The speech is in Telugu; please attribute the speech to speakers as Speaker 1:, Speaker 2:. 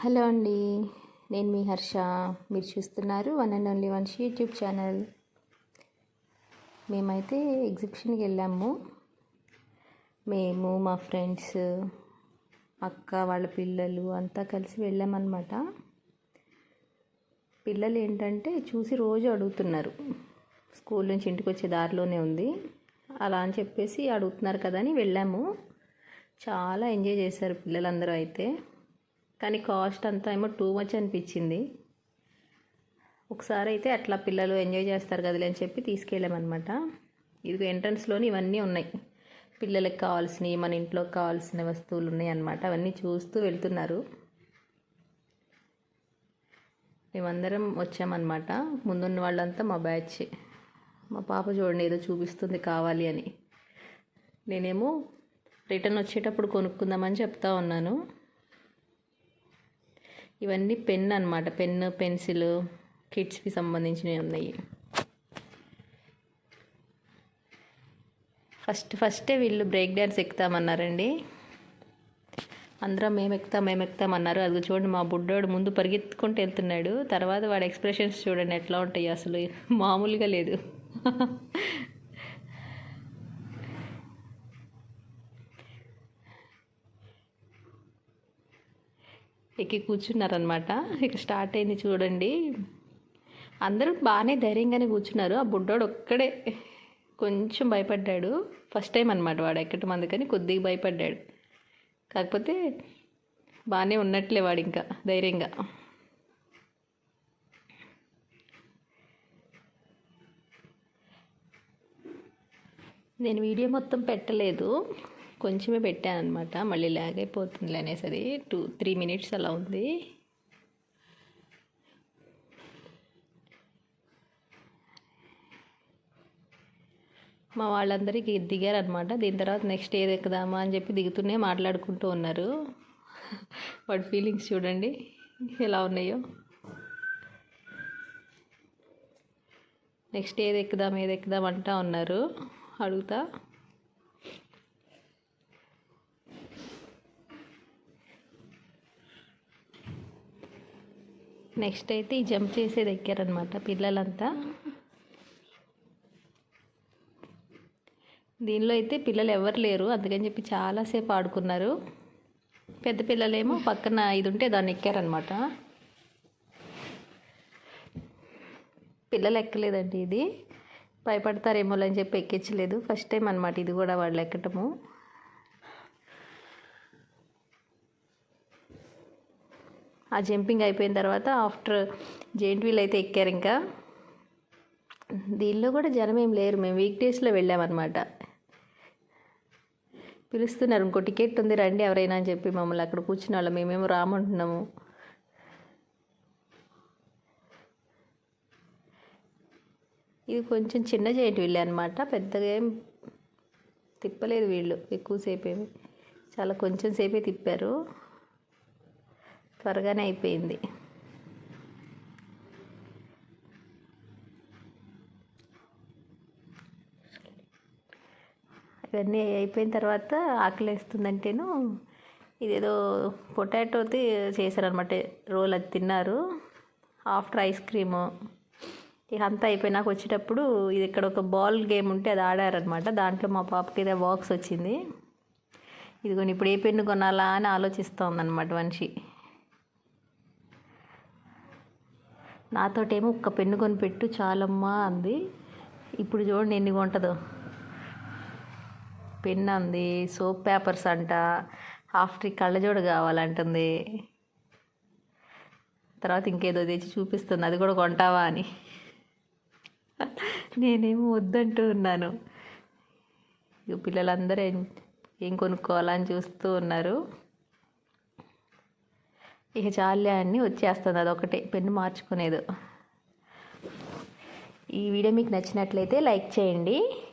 Speaker 1: హలో అండి నేను మీ హర్ష. మీరు చూస్తున్నారు one and only one YouTube channel. మేమైతే ఎగ్జిబిషన్కి వెళ్ళాము. మేము మా ఫ్రెండ్స్ అక్క వాళ్ళ పిల్లలు అంతా కలిసి వెళ్ళామన్నమాట. పిల్లలు ఏంటంటే చూసి రోజు అడుగుతున్నారు. స్కూల్ నుంచి ఇంటికి వచ్చే దారిలోనే ఉంది. అలా అని చెప్పేసి అడుగుతున్నారు కదా అని వెళ్ళాము. చాలా ఎంజాయ్ చేశారు పిల్లలందరూ అయితే. కానీ కాస్ట్ అంతా ఏమో టూ మచ్ అనిపించింది. ఒకసారి అయితే అట్లా పిల్లలు ఎంజాయ్ చేస్తారు కదలే అని చెప్పి తీసుకెళ్ళామన్నమాట. ఇది ఎంట్రన్స్లోని ఇవన్నీ ఉన్నాయి. పిల్లలకు కావాల్సినవి మన ఇంట్లో కావాల్సిన వస్తువులు ఉన్నాయి అన్నమాట అవన్నీ చూస్తూ వెళ్తున్నారు. మేమందరం వచ్చామన్నమాట. ముందున్న వాళ్ళంతా మా బ్యాచ్ మా పాప చూడండి ఏదో చూపిస్తుంది కావాలి అని. నేనేమో రిటర్న్ వచ్చేటప్పుడు కొనుక్కుందామని చెప్తా ఉన్నాను. ఇవన్నీ పెన్ అనమాట పెన్ను పెన్సిల్ కిడ్స్కి సంబంధించినవి ఉన్నాయి. ఫస్ట్ ఫస్టే వీళ్ళు బ్రేక్ డ్యాన్స్ ఎక్కుతామన్నారండి. అందరం మేము ఎక్కుతాం మేము ఎక్కుతాం అన్నారు. అది చూడండి మా బుడ్డోడు ముందు పరిగెత్తుకుంటూ వెళ్తున్నాడు. తర్వాత వాడి ఎక్స్ప్రెషన్స్ చూడండి ఎట్లా ఉంటాయి అసలు. మామూలుగా లేదు. ఎక్కి కూర్చున్నారనమాట ఇక స్టార్ట్ అయింది చూడండి. అందరూ బాగానే ధైర్యంగానే కూర్చున్నారు. ఆ బుడ్డోడు ఒక్కడే కొంచెం భయపడ్డాడు. ఫస్ట్ టైం అనమాట వాడు ఎక్కటం అందుకని కొద్దిగా భయపడ్డాడు. కాకపోతే బాగానే ఉన్నట్లే వాడు ఇంకా ధైర్యంగా. నేను వీడియో మొత్తం పెట్టలేదు. కొంచెమే పెట్టాను అనమాట మళ్ళీ ల్యాగ్ అయిపోతుంది అనేసి అది టూ త్రీ మినిట్స్ అలా ఉంది. మా వాళ్ళందరికీ దిగారనమాట దీని తర్వాత నెక్స్ట్ ఏది ఎక్కుదామా అని చెప్పి దిగుతూనే మాట్లాడుకుంటూ ఉన్నారు. వాడి ఫీలింగ్స్ చూడండి. ఎలా ఉన్నాయో. నెక్స్ట్ ఏది ఎక్కుదాం ఏది ఎక్కుదాం అంటా ఉన్నారు. అడుగుతా. నెక్స్ట్ అయితే ఈ జంప్ చేసేది ఎక్కారనమాట పిల్లలంతా. దీనిలో అయితే పిల్లలు ఎవరు లేరు అందుకని చెప్పి చాలాసేపు ఆడుకున్నారు. పెద్ద పిల్లలేమో పక్కన ఇది ఉంటే దాన్ని ఎక్కారనమాట పిల్లలు ఎక్కలేదండి ఇది. భయపడతారేమో అని చెప్పి ఎక్కించలేదు. ఫస్ట్ టైం అనమాట ఇది కూడా వాళ్ళు ఎక్కటము. ఆ జంపింగ్ అయిపోయిన తర్వాత ఆఫ్టర్ జెయింట్ వీల్ అయితే ఎక్కారు ఇంకా. దీనిలో కూడా జనం ఏం లేరు. మేము వీక్ డేస్లో వెళ్ళామన్నమాట పిలుస్తున్నారు. ఇంకో టికెట్ ఉంది. రండి ఎవరైనా అని చెప్పి మమ్మల్ని అక్కడ కూర్చున్న వాళ్ళు. మేమేమో రామంటున్నాము. ఇది కొంచెం చిన్న చేయటి వీళ్ళు అనమాట పెద్దగా ఏం తిప్పలేదు వీళ్ళు. ఎక్కువసేపు ఏమి చాలా కొంచెం సేపే తిప్పారు. త్వరగానే అయిపోయింది. ఇవన్నీ అయిపోయిన తర్వాత ఆకలి వేస్తుందంటేను ఇదేదో పొటాటోది చేశారనమాట రోల్ అది తిన్నారు. After ice cream. ఇక అంతా అయిపోయినాక వచ్చేటప్పుడు ఇది ఇక్కడ ఒక బాల్ గేమ్ ఉంటే అది ఆడారనమాట దాంట్లో మా పాపకి ఏదో బాక్స్ వచ్చింది. ఇదిగోని ఇప్పుడు ఏ పెన్ను కొనాలా అని ఆలోచిస్తోందనమాట మనిషి నాతోటేమో ఒక్క పెన్ను కొనిపెట్టు చాలమ్మా అంది. ఇప్పుడు చూడండి ఎన్ని కొంటుందో. పెన్ అంది సోప్ పేపర్స్ అంట ఆఫ్టర్ కళ్ళజోడు కావాలంటుంది. తర్వాత ఇంకేదో తెచ్చి చూపిస్తుంది అది కూడా కొంటావా అని. నేనేమో వద్దంటూ ఉన్నాను. ఇక పిల్లలందరూ ఏం ఏం కొనుక్కోవాలని చూస్తూ ఉన్నారు. ఇక చాలే అని వచ్చేస్తుంది అదొకటే పెన్ను మార్చుకునేది. ఈ వీడియో మీకు నచ్చినట్లయితే లైక్ చేయండి.